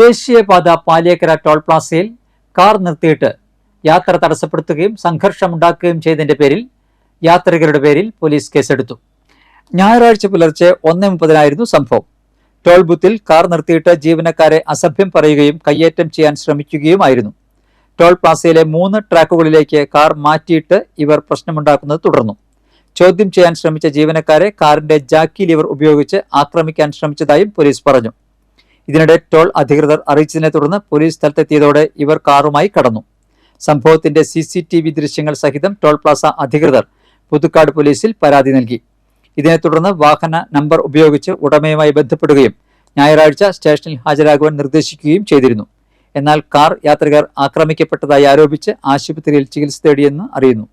ദേശീയപാത Paliyekkara toll പ്ലാസയിൽ car നിർത്തിയിട്ട് യാത്ര തടസ്സപ്പെടുത്തുകയും സംഘർഷമുണ്ടാക്കുകയും ചെയ്തതിന്റെ പേരിൽ യാത്രികരുടെ പേരിൽ പോലീസ് കേസെടുത്തു. ഞായറാഴ്ച പുലർച്ചെ ഒന്നേ മുപ്പതിനായിരുന്നു സംഭവം. ടോൾ ബൂത്തിൽ കാർ നിർത്തിയിട്ട് ജീവനക്കാരെ അസഭ്യം പറയുകയും കയ്യേറ്റം ചെയ്യാൻ ശ്രമിക്കുകയുമായിരുന്നു. ടോൾ പ്ലാസയിലെ മൂന്ന് ട്രാക്കുകളിലേക്ക് കാർ മാറ്റിയിട്ട് ഇവർ പ്രശ്നമുണ്ടാക്കുന്നത് തുടർന്നു. ചോദ്യം ചെയ്യാൻ ശ്രമിച്ച ജീവനക്കാരെ കാറിന്റെ ജാക്കി ലിവർ ഉപയോഗിച്ച് ആക്രമിക്കാൻ ശ്രമിച്ചതായും പോലീസ് പറഞ്ഞു. ഇതിനിടെ ടോൾ അധികൃതർ അറിയിച്ചതിനെ തുടർന്ന് പോലീസ് സ്ഥലത്തെത്തിയതോടെ ഇവർ കാറുമായി കടന്നു. സംഭവത്തിന്റെ സി സി ടി വി ദൃശ്യങ്ങൾ സഹിതം ടോൾ പ്ലാസ അധികൃതർ പുതുക്കാട് പോലീസിൽ പരാതി നൽകി. ഇതിനെ തുടർന്ന് വാഹന നമ്പർ ഉപയോഗിച്ച് ഉടമയുമായി ബന്ധപ്പെടുകയും ഞായറാഴ്ച സ്റ്റേഷനിൽ ഹാജരാകുവാൻ നിർദ്ദേശിക്കുകയും ചെയ്തിരുന്നു. എന്നാൽ കാർ യാത്രികർ ആക്രമിക്കപ്പെട്ടതായി ആരോപിച്ച് ആശുപത്രിയിൽ ചികിത്സ തേടിയെന്ന് അറിയുന്നു.